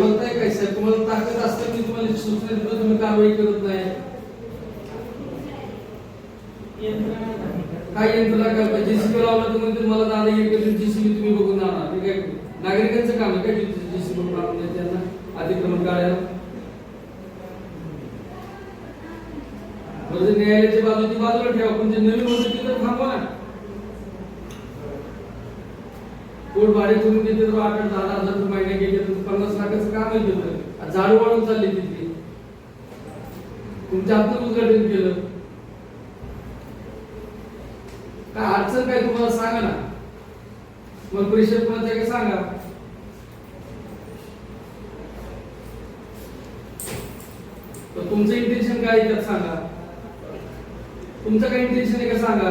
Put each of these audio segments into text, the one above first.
होत आहे काय साहेब तुम्हाला ताकद असताना तुम्हाला सूचना देतो तुम्ही कारवाई करत नाही. काय यंत्रणा काय जेसीबी लावलं तर म्हणते मला दादा एक जेसीबी तुम्ही बघून आणा. ते काय नागरिकांचं काम आहे काय जेसीबी बनवून त्यांना? अतिक्रमण काढायला म्हणजे न्यायालयाची बाजू ती बाजूला ठेवा. पण जे नवीन होतं ते तर थांबवा. ना कोण भाडे तुम्ही देते तर आठ आठ दहा हजार रुपये महिने गेले तर पन्नास लाखाचं काम आहे तिथं झाडू वाढून चालली तिथली तुमच्या हातून उद्घाटन केलं. काय अडचण काय तुम्हाला सांगा ना. मग परिषद कोणाच्या काय सांगा. तर तुमचं इंटेन्शन काय आहे त्यात सांगा. तुमचं काय इंटेन्शन आहे का सांगा.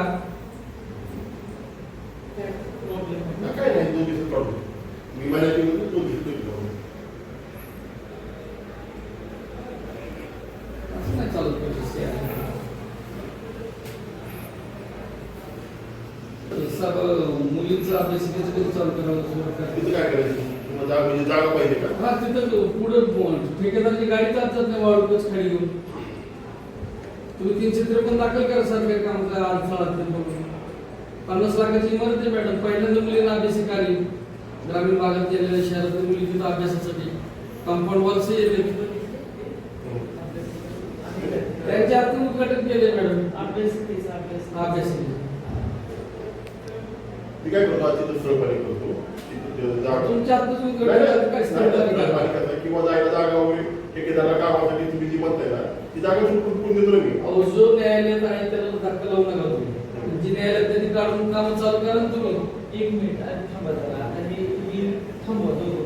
काय नाही मी म्हणतो दोन दिवसात काढू असं नाही चालत परिषद आहे. सब मुलींचा अभ्यासिकेचं कधी चालू करावं. तिथं काय करायचं? तुम्हाला जागा म्हणजे जागा पाहिजे का? हा तिथं पुढं ठेकेदारची गाडी चालतात नाही वाळूकच खाली घेऊन? तुम्ही तीनशे त्रेपन्न दाखल करा सरकारी कामाचा अडथळा पन्नास लाखाची इमारत आहे मॅडम पहिल्यांदा मुलींना अभ्यासिक आली ग्रामीण भागात गेलेल्या शहरातील मुली तिथं अभ्यासासाठी. कंपाऊंड वॉल्स येते त्यांच्या हातून उद्घाटन केले मॅडम अभ्यासिक मी काय करतो आज तिथं सहकार्य करतो तिथं जागा तुमच्या हातून नाही, उद्घाटन नाही, काय नाही, सहकार्य नाही, करा. नाही, किंवा जायला जागा वगैरे ठेकेदाराला कामासाठी तुम्ही जी म्हणताय ना ती जागा देतो ना मी अहो जो न्यायालयात आहे त्याला धक्का लावू नका तुम्ही जी न्यायालयात त्यांनी काढून काम चालू करा तुम्ही एक मिनिट आणि थांबा जरा आता हे मी थांबवतो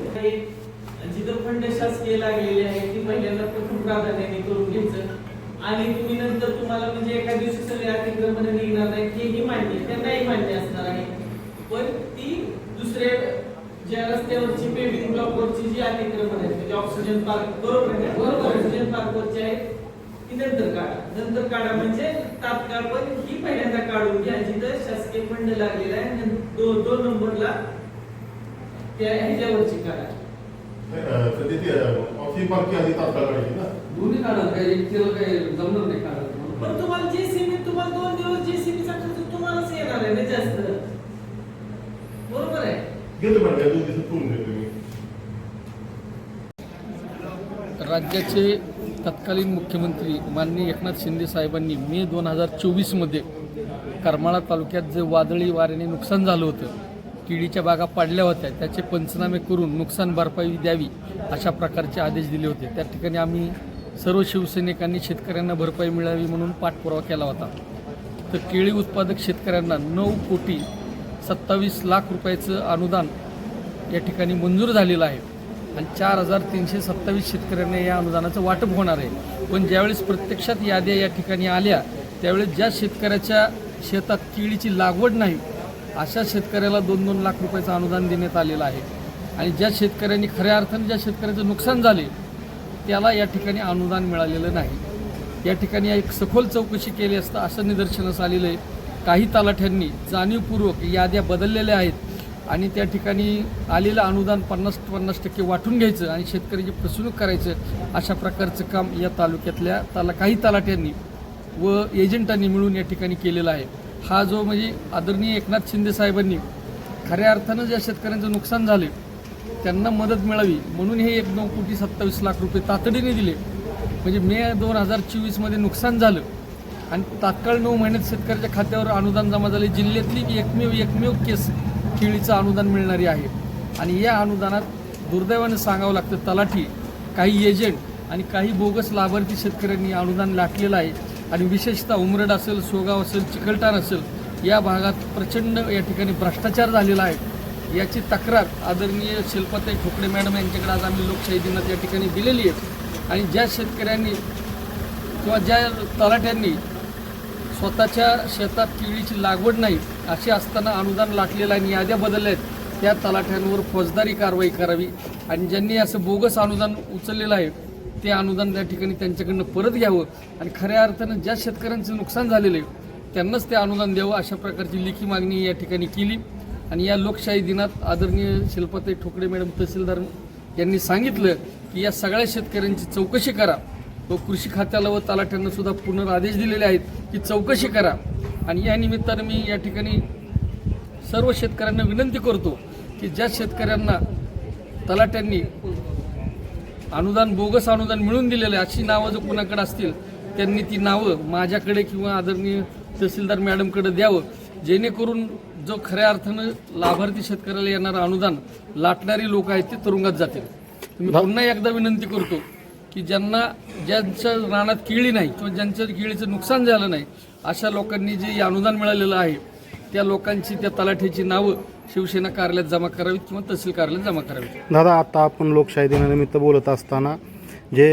जिथं फंड शासकीय लागलेले आहे ती पहिल्यांदा प्रथम प्राधान्याने करून घ्यायचं आणि तुम्ही नंतर तुम्हाला म्हणजे एका दिवशी सगळे अतिक्रमण निघणार नाही हेही मान्य. त्यांनाही मान्य असणार आहे पण ती दुसऱ्या ज्या रस्त्यावरची पेविंग ब्लॉकवरची जी अतिक्रमण आहेत म्हणजे ऑक्सिजन पार्क बरोबर आहे? बरोबर आहे. ऑक्सिजन पार्कवरची आहेत ती नंतर काढा नंतर काढा म्हणजे तात्काळ पण ही पहिल्यांदा काढून घ्या जिथं शासकीय फंड लागलेला आहे दोन दोन नंबरला त्या ह्याच्यावरची काढा ऑफिस पार्की आधी तात्काळ काढायची ना दोन्ही काढा काय काय जमणार नाही काढा पण तुम्हाला जेसीबी तुम्हाला दोन दिवस जेसीबीचा खर्च तुम्हालाच येणार आहे ना जास्त बरोबर मॅडम या दोन दिवसात करून देतो मी. राज्याचे तत्कालीन मुख्यमंत्री माननीय एकनाथ शिंदे साहेबांनी मे दोन हजार चोवीसमध्ये करमाळा तालुक्यात जे वादळी वाऱ्याने नुकसान झालं होतं केळीच्या बागा पाडल्या होत्या त्याचे पंचनामे करून नुकसान भरपाई द्यावी अशा प्रकारचे आदेश दिले होते. त्या ठिकाणी आम्ही सर्व शिवसैनिकांनी शेतकऱ्यांना भरपाई मिळावी म्हणून पाठपुरावा केला होता. तर केळी उत्पादक शेतकऱ्यांना नऊ कोटी सत्तावीस लाख रुपयाचं अनुदान या ठिकाणी मंजूर झालेलं आहे. आणि चार हजार तीनशे सत्तावीस शेतकऱ्यांना या अनुदानाचं वाटप होणार आहे. पण ज्यावेळेस प्रत्यक्षात याद्या या ठिकाणी आल्या त्यावेळेस ज्या शेतकऱ्याच्या शेतात केळीची लागवड नाही अशा शेतकऱ्याला दोन दोन लाख रुपयाचं अनुदान देण्यात आलेलं आहे. आणि ज्या शेतकऱ्यांनी खऱ्या अर्थाने ज्या शेतकऱ्याचं नुकसान झाले त्याला या ठिकाणी अनुदान मिळालेलं नाही. या ठिकाणी एक सखोल चौकशी केली असता असं निदर्शनास आलेलं आहे. काही तलाठ्यांनी जाणीवपूर्वक याद्या बदललेल्या आहेत आणि त्या ठिकाणी आलेलं अनुदान पन्नास पन्नास टक्के वाटून घ्यायचं आणि शेतकऱ्याची फसवणूक करायचं अशा प्रकारचं काम या तालुक्यातल्या ताला काही तलाठ्यांनी व एजंटांनी मिळून या ठिकाणी केलेला आहे. हा जो म्हणजे आदरणीय एकनाथ शिंदे साहेबांनी खऱ्या अर्थानं ज्या शेतकऱ्यांचं नुकसान झाले त्यांना मदत मिळावी म्हणून हे एक नऊ कोटी सत्तावीस लाख रुपये तातडीने दिले. म्हणजे मे दोन हजार चोवीसमध्ये नुकसान झालं. आणि तात्काळ नऊ महिन्यात शेतकऱ्याच्या खात्यावर अनुदान जमा झाले. जिल्ह्यातली एकमेव एकमेव केस केळीचं अनुदान मिळणारी आहे. आणि या अनुदानात दुर्दैवानं सांगावं लागतं तलाठी काही एजंट आणि काही बोगस लाभार्थी शेतकऱ्यांनी अनुदान लाटलेलं आहे. आणि विशेषतः उमरड असेल सोगाव असेल चिकलठाण असेल या भागात प्रचंड या ठिकाणी भ्रष्टाचार झालेला आहे. याची तक्रार आदरणीय शिल्पाताई ठोकळे मॅडम यांच्याकडे आज आम्ही लोकशाही दिनात या ठिकाणी दिलेली आहे. आणि ज्या शेतकऱ्यांनी किंवा ज्या तलाठ्यांनी स्वतःच्या शेतात केळीची लागवड नाही अशी असताना अनुदान लाटलेलं आहे आणि याद्या बदलल्या आहेत त्या तलाठ्यांवर फौजदारी कारवाई करावी. आणि ज्यांनी असं बोगस अनुदान उचललेलं आहे ते अनुदान त्या ठिकाणी त्यांच्याकडनं परत घ्यावं. आणि खऱ्या अर्थानं ज्या शेतकऱ्यांचं नुकसान झालेलं आहे त्यांनाच ते अनुदान द्यावं अशा प्रकारची लेखी मागणी या ठिकाणी केली. आणि या लोकशाही दिनात आदरणीय शिल्पाताई ठोकळे मॅडम तहसीलदार यांनी सांगितलं की या सगळ्या शेतकऱ्यांची चौकशी करा. व कृषी खात्याला व तलाठ्यांना सुद्धा पुनरादेश दिलेले आहेत की चौकशी करा. आणि या निमित्तानं मी या ठिकाणी सर्व शेतकऱ्यांना विनंती करतो की ज्या शेतकऱ्यांना तलाट्यांनी अनुदान बोगस अनुदान मिळून दिलेलं आहे अशी नावं जर कुणाकडे असतील त्यांनी ती नावं माझ्याकडे किंवा आदरणीय तहसीलदार मॅडमकडे द्यावं. जेणेकरून जो खऱ्या अर्थानं लाभार्थी शेतकऱ्याला येणारं अनुदान लाटणारी लोक आहेत ते तुरुंगात जातील. मी पुन्हा एकदा विनंती करतो. की ज्यांना ज्यांच्या रानात केळी नाही किंवा ज्यांच्या केळीचं नुकसान झालं नाही अशा लोकांनी जे अनुदान मिळालेलं आहे त्या लोकांची त्या तलाठीची नावं शिवसेना कार्यालयात जमा करावीत किंवा तहसील कार्यालयात जमा करावीत. दादा आता आपण लोकशाही दिनानिमित्त बोलत असताना जे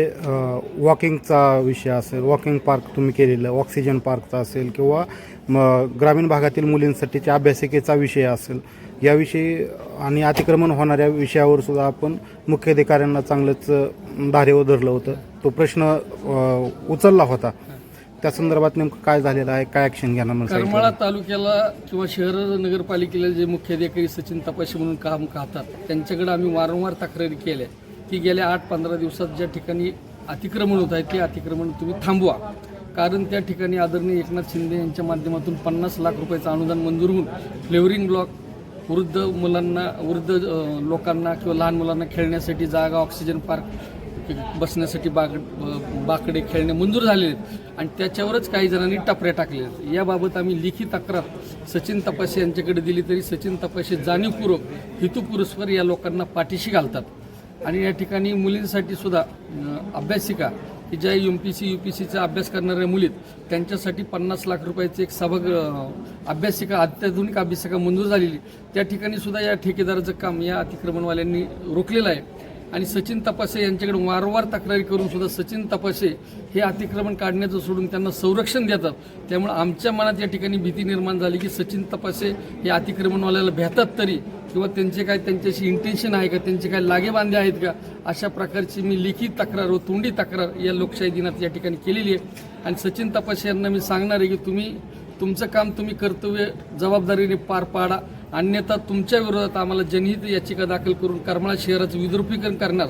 वॉकिंगचा विषय असेल वॉकिंग पार्क तुम्ही केलेलं ऑक्सिजन पार्कचा असेल किंवा मग ग्रामीण भागातील मुलींसाठीच्या अभ्यासिकेचा विषय असेल याविषयी आणि अतिक्रमण होणाऱ्या विषयावर सुद्धा आपण मुख्याधिकाऱ्यांना चांगलंच धारेवर धरलं होतं. तो प्रश्न उचलला होता. त्या संदर्भात नेमकं काय झालेलं आहे? काय ॲक्शन घेणार करमाळा तालुक्याला किंवा शहर नगरपालिकेला जे मुख्याधिकारी सचिन तपाशी म्हणून काम पाहतात त्यांच्याकडे आम्ही वारंवार तक्रारी केल्या. की गेल्या आठ पंधरा दिवसात ज्या ठिकाणी अतिक्रमण होत आहे ते अतिक्रमण तुम्ही थांबवा. कारण त्या ठिकाणी आदरणीय एकनाथ शिंदे यांच्या माध्यमातून पन्नास लाख रुपयाचं अनुदान मंजूर होऊन फ्लेवरिंग ब्लॉक वृद्ध मुलांना वृद्ध लोकांना किंवा लहान मुलांना खेळण्यासाठी जागा ऑक्सिजन पार्क बसण्यासाठी बाग बाकडे खेळणे मंजूर झालेले आहेत. आणि त्याच्यावरच काही जणांनी टपऱ्या टाकल्या आहेत. याबाबत आम्ही लिखित तक्रार सचिन तपासे यांच्याकडे दिली तरी सचिन तपासे जाणीवपूर्वक हेतुपुरस्पर या लोकांना पाठीशी घालतात. आणि या ठिकाणी मुलींसाठी सुद्धा अभ्यासिका की ज्या U P C U P सीचा अभ्यास करणाऱ्या मुलीत त्यांच्यासाठी पन्नास लाख रुपयाचे एक सभाग अभ्यासिका अत्याधुनिक अभ्यासिका मंजूर झालेली. त्या ठिकाणी सुद्धा या ठेकेदाराचं काम या अतिक्रमणवाल्यांनी रोखलेलं आहे. आणि सचिन तपासे यांच्याकडे वारंवार तक्रारी करून सुद्धा सचिन तपासे हे अतिक्रमण काढण्याचं सोडून त्यांना संरक्षण देतात. त्यामुळे आमच्या मनात या ठिकाणी भीती निर्माण झाली की सचिन तपासे हे अतिक्रमणवाल्याला भेटतात तरी किंवा त्यांचे काय त्यांच्याशी इंटेन्शन आहे का त्यांचे काय लागेबांधे आहेत का अशा प्रकारची मी लिखित तक्रार व तोंडी तक्रार या लोकशाही दिनात या ठिकाणी केलेली आहे. आणि सचिन तपासे यांना मी सांगणार आहे की तुम्ही तुमचं काम तुम्ही कर्तव्य जबाबदारीने पार पाडा. अन्यथा तुमच्या विरोधात आम्हाला जनहित याचिका दाखल करून करमाळा शहराचं विद्रुपीकरण करणार.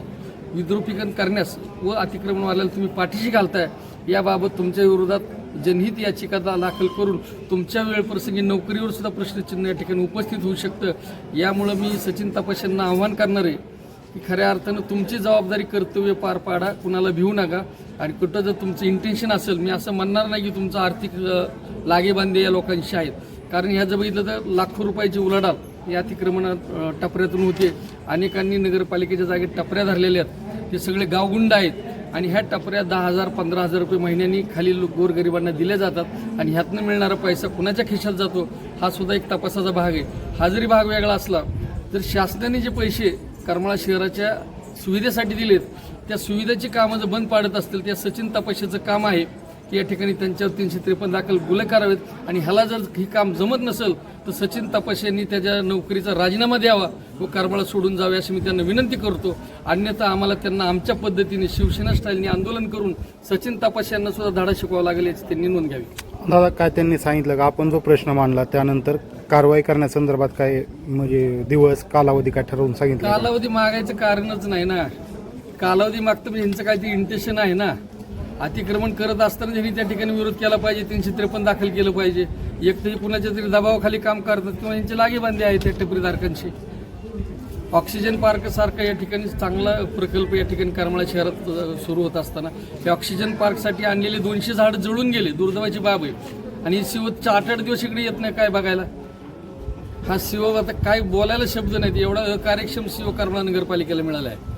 विद्रुपीकरण करण्यास व अतिक्रमणवाल्याला तुम्ही पाठीशी घालताय याबाबत तुमच्या विरोधात जनहित याचिका दा- दाखल करून तुमच्या वेळप्रसंगी नोकरीवर सुद्धा प्रश्नचिन्ह या ठिकाणी उपस्थित होऊ शकतं. यामुळं मी सचिन तपाशांना आव्हान करणार आहे की खऱ्या अर्थानं तुमची जबाबदारी कर्तव्य पार पाडा कुणाला भिवू नका. आणि कुठं जर तुमचं इंटेन्शन असेल मी असं म्हणणार नाही की तुमचं आर्थिक लागेबांधे या लोकांशी आहेत. कारण ह्या जर बघितलं तर लाखो रुपयाची उलाढाल या अतिक्रमणात टपऱ्यातून होते. अनेकांनी नगरपालिकेच्या जागेत टपऱ्या धरलेल्या आहेत. ते सगळे गावगुंड आहेत. आणि ह्या टपऱ्या दहा हजार पंधरा हजार रुपये महिन्यांनी खाली गोरगरिबांना दिल्या जातात आणि ह्यातनं मिळणारा पैसा कुणाच्या खिशात जातो हा सुद्धा एक तपासाचा भाग आहे. हा जरी भाग वेगळा असला तर शासनाने जे पैसे करमाळा शहराच्या सुविधेसाठी दिलेत त्या सुविधेची कामं जर बंद पाडत असतील त्या सचिन तपाशाचं काम आहे. या ठिकाणी त्यांच्यावर तीनशे त्रेपन्न दाखल गुन्हे करावेत. आणि ह्याला जर ही काम जमत नसेल तर सचिन तपासे यांनी त्याच्या नोकरीचा राजीनामा द्यावा व करमाळा सोडून जावे अशी मी त्यांना विनंती करतो. अन्यथा आम्हाला त्यांना आमच्या पद्धतीने शिवसेना स्टाईलने आंदोलन करून सचिन तपासे यांना सुद्धा धडा शिकवावा लागेल याची त्यांनी नोंद घ्यावी. दादा काय त्यांनी सांगितलं का? आपण जो प्रश्न मांडला त्यानंतर कारवाई करण्यासंदर्भात काय म्हणजे दिवस कालावधी काय ठरवून सांगितलं? कालावधी मागायचं कारणच नाही ना. कालावधी मागतं म्हणजे ह्यांचं काहीतरी इंटेन्शन आहे ना. अतिक्रमण करत असताना त्यांनी त्या ठिकाणी विरोध केला पाहिजे तीनशे त्रेपन्न दाखल केलं पाहिजे. एक तरी कुणाच्या तरी दबावाखाली काम करतात किंवा यांचे लागेबांधे आहेत त्या टपरीधारकांशी ऑक्सिजन पार्क सारखा या ठिकाणी चांगला प्रकल्प या ठिकाणी करमाळा शहरात सुरू होत असताना. त्या ऑक्सिजन पार्कसाठी आणलेले दोनशे झाड जळून गेले दुर्दैवाची बाब आहे. आणि शिव आठ आठ दिवस इकडे येत नाही काय बघायला? हा शिव आता काय बोलायला शब्द नाहीत एवढा अकार्यक्षम शिव करमाळा नगरपालिकेला मिळाला आहे.